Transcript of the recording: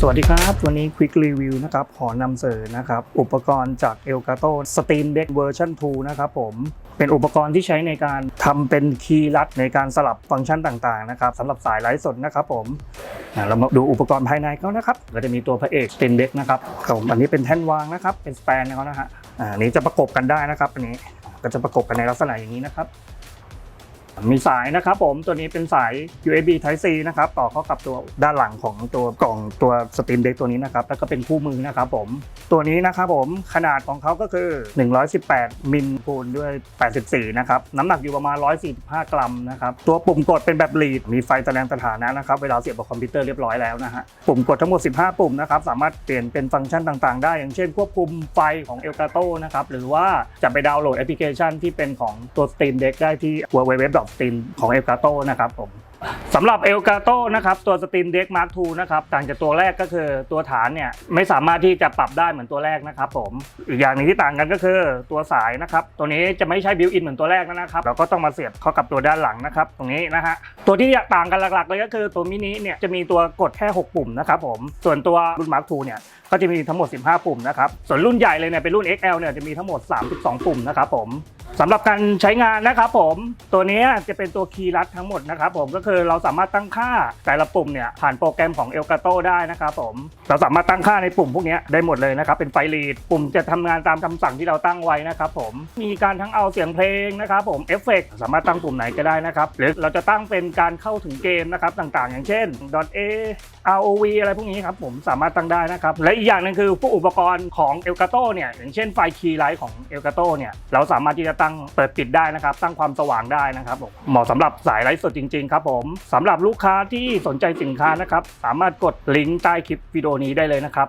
สวัสดีครับ วันนี้ Quick Review นะครับ ขอนำเสนอนะครับ อุปกรณ์จาก Elgato Steam Deck Version 2นะครับผมเป็นอุปกรณ์ที่ใช้ในการทำเป็นคีย์ลัดในการสลับฟังก์ชันต่างๆนะครับสำหรับสายไลฟ์สดนะครับผมเรามาดูอุปกรณ์ภายในเขานะครับก็จะมีตัวพระเอก Steam Deck นะครับผมอันนี้เป็นแท่นวางนะครับ เป็นสแปนเขานะฮะอ่าอันนี้จะประกบกันได้นะครับอันนี้ก็จะประกบกันในลักษณะอย่างนี้นะครับ มีสายนะครับผมตัวนี้เป็นสาย USB Type C นะครับต่อเข้ากับตัวด้านหลังของตัวกล่องตัว Steam Deck ตัวนี้นะครับแล้วก็เป็นคู่มือนะครับผมตัวนี้นะครับผมขนาดของเขาก็คือ 118 มิลคูณด้วย 84 นะครับน้ำหนักอยู่ประมาณ 145 กรัมนะครับตัวปุ่มกดเป็นแบบลีดมีไฟแสดงสถานะนะครับเวลาเสียบกับคอมพิวเตอร์เรียบร้อยแล้วนะฮะปุ่มกดทั้งหมด 15 ปุ่มนะครับสามารถเปลี่ยนเป็นฟังก์ชันต่างๆ ได้ อย่างเช่น ควบคุมไฟของ Elgato นะครับหรือว่าจะไปดาวน์โหลดแอปพลิเคชันที่เป็นของตัว Steam Deck ได้ที่ www.steam ของ Elgato นะครับผมสำหรับ Elgato นะครับตัว Steam Deck Mark II นะครับต่างจากตัวแรกก็คือตัวฐานเนี่ยไม่สามารถที่จะปรับได้เหมือนตัวแรกนะครับผมอีกอย่างหนึงที่ต่างกันก็คือตัวสายนะครับตัวนี้จะไม่ใช่บิวอินเหมือนตัวแรกนะครับเราก็ต้องมาเสียบเข้ากับตัวด้านหลังนะครับตรงนี้นะฮะตัวที่ต่างกันหลักๆเลยก็คือตัวมินิเนี่ยจะมีตัวกดแค่ 6 ปุ่มนะครับผมส่วนตัวรุ่น Mark II เนี่ยก็จะมีทั้งหมด 15 ปุ่มนะครับส่วนรุ่นใหญ่เลยเนี่ยเป็นรุ่น XL เนี่ยจะมีทั้งหมด 32 ปุ่มนะครับผม สำหรับการใช้งานนะครับผมตัวนี้จะเป็นตัวคีย์ลัดทั้งหมดนะครับผมก็คือเราสามารถตั้งค่าแต่ละปุ่มเนี่ยผ่านโปรแกรมของ Elgato ได้นะครับผมเราสามารถตั้งค่าในปุ่มพวกนี้ได้หมดเลยนะครับเป็นไฟลีดปุ่มจะทำงานตามคำสั่งที่เราตั้งไว้นะครับผมมีการทั้งเอาเสียงเพลงนะครับผมเอฟเฟกสามารถตั้งปุ่มไหนก็ได้นะครับหรือเราจะตั้งเป็นการเข้าถึงเกมนะครับต่างๆ อย่างเช่น .a ROV อะไรพวกนี้ครับผมสามารถตั้งได้นะครับและอีกอย่างหนึงคือพวกอุปกรณ์ของ Elgato เนี่ยอย่างเช่นไฟคีย์ไลท์ของ Elgato เนี่ยเราสามารถที่จะตั้งเปิดปิดได้นะครับ ตั้งความสว่างได้นะครับผมเหมาะสำหรับสายไลฟ์สดจริงๆครับผมสำหรับลูกค้าที่สนใจสินค้านะครับ สามารถกดลิงก์ใต้คลิปวิดีโอนี้ได้เลยนะครับ